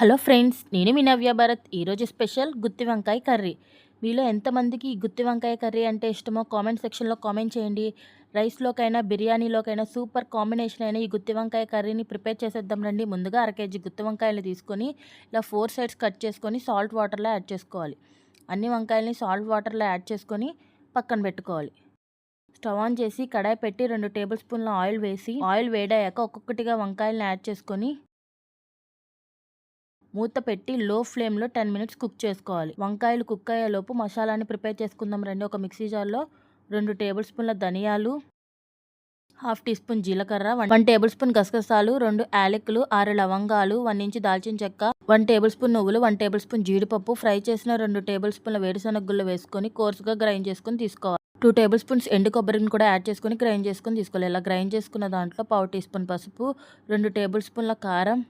Hello friends నేను మీ నవ్య భరత్. ఈరోజు special గుత్తి వంకాయ కర్రీ. మీలో ఎంతమందికి ఈ గుత్తి వంకాయ కర్రీ అంటే ఇష్టమో కామెంట్ సెక్షన్లో కామెంట్ చేయండి. రైస్లోకైనా బిర్యానీలోకైనా సూపర్ కాంబినేషన్ అయిన ఈ గుత్తి వంకాయ కర్రీని ప్రిపేర్ చేసేద్దాం రండి. ముందుగా అర కేజీ గుత్తి వంకాయలు తీసుకొని ఇలా ఫోర్ సైడ్స్ కట్ చేసుకొని సాల్ట్ వాటర్లో యాడ్ చేసుకోవాలి. అన్ని వంకాయలని సాల్ట్ వాటర్లో యాడ్ చేసుకొని పక్కన పెట్టుకోవాలి. స్టవ్ ఆన్ చేసి కడాయి పెట్టి రెండు టేబుల్ స్పూన్ల ఆయిల్ వేసి ఆయిల్ వేడయ్యాక ఒక్కొక్కటిగా వంకాయలను యాడ్ చేసుకొని మూత పెట్టి లో ఫ్లేమ్లో టెన్ మినిట్స్ కుక్ చేసుకోవాలి. వంకాయలు కుక్ అయ్యేలోపు మసాలాని ప్రిపేర్ చేసుకుందాం రండి. ఒక మిక్సీ జార్లో రెండు టేబుల్ స్పూన్ల ధనియాలు హాఫ్ టీ స్పూన్ జీలకర్ర వన్ టేబుల్ స్పూన్ గసగసాలు రెండు యాలకులు ఆరు లవంగాలు వన్ ఇంచు దాల్చిన చెక్క వన్ టేబుల్ స్పూన్ నువ్వులు వన్ టేబుల్ స్పూన్ జీడిపప్పు ఫ్రై చేసిన రెండు టేబుల్ స్పూన్ల వేరుశనగ గుళ్ళు వేసుకొని కోర్సుగా గ్రైండ్ చేసుకొని తీసుకోవాలి. టూ టేబుల్ స్పూన్స్ ఎండు కొబ్బరిని కూడా యాడ్ చేసుకొని గ్రైండ్ చేసుకొని తీసుకోవాలి. ఇలా గ్రైండ్ చేసుకున్న దాంట్లో పావు టీ స్పూన్ పసుపు రెండు టేబుల్ స్పూన్ల కారం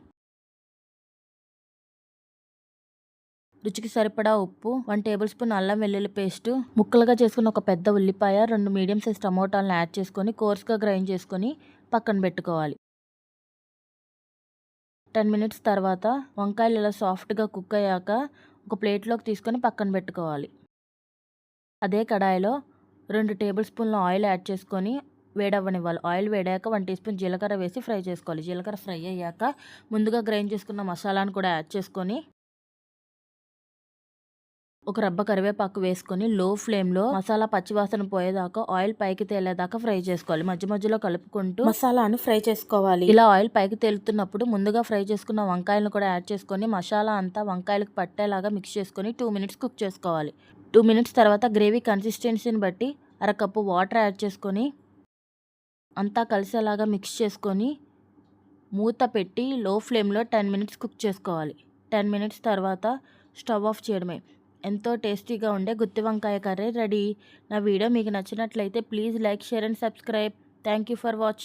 రుచికి సరిపడా ఉప్పు వన్ టేబుల్ స్పూన్ అల్లం వెల్లుల్లి పేస్ట్ ముక్కలుగా చేసుకున్న ఒక పెద్ద ఉల్లిపాయ రెండు మీడియం సైజ్ టమోటాలను యాడ్ చేసుకొని కోర్స్గా గ్రైండ్ చేసుకొని పక్కన పెట్టుకోవాలి. టెన్ మినిట్స్ తర్వాత వంకాయలు ఇలా సాఫ్ట్గా కుక్ అయ్యాక ఒక ప్లేట్లోకి తీసుకొని పక్కన పెట్టుకోవాలి. అదే కడాయిలో రెండు టేబుల్ స్పూన్ల ఆయిల్ యాడ్ చేసుకొని వేడవ్వనివ్వాలి. ఆయిల్ వేడాక వన్ టీ స్పూన్ జీలకర్ర వేసి ఫ్రై చేసుకోవాలి. జీలకర్ర ఫ్రై అయ్యాక ముందుగా గ్రైండ్ చేసుకున్న మసాలాను కూడా యాడ్ చేసుకొని ఒక రబ్బ కరివేపాకు వేసుకొని లో ఫ్లేమ్లో మసాలా పచ్చివాసన పోయేదాకా ఆయిల్ పైకి తేలేదాకా ఫ్రై చేసుకోవాలి. మధ్య మధ్యలో కలుపుకుంటూ మసాలాను ఫ్రై చేసుకోవాలి. ఇలా ఆయిల్ పైకి తేలుతున్నప్పుడు ముందుగా ఫ్రై చేసుకున్న వంకాయలను కూడా యాడ్ చేసుకొని మసాలా అంతా వంకాయలకు పట్టేలాగా మిక్స్ చేసుకొని టూ మినిట్స్ కుక్ చేసుకోవాలి. టూ మినిట్స్ తర్వాత గ్రేవీ కన్సిస్టెన్సీని బట్టి అరకప్పు వాటర్ యాడ్ చేసుకొని అంతా కలిసేలాగా మిక్స్ చేసుకొని మూత పెట్టి లో ఫ్లేమ్లో టెన్ మినిట్స్ కుక్ చేసుకోవాలి. టెన్ మినిట్స్ తర్వాత స్టవ్ ఆఫ్ చేయడమే. ఎంతో టేస్టీగా ఉండే గుత్తి వంకాయ కర్రీ రెడీ. నా వీడియో మీకు నచ్చినట్లయితే please like share and subscribe. Thank you for watching.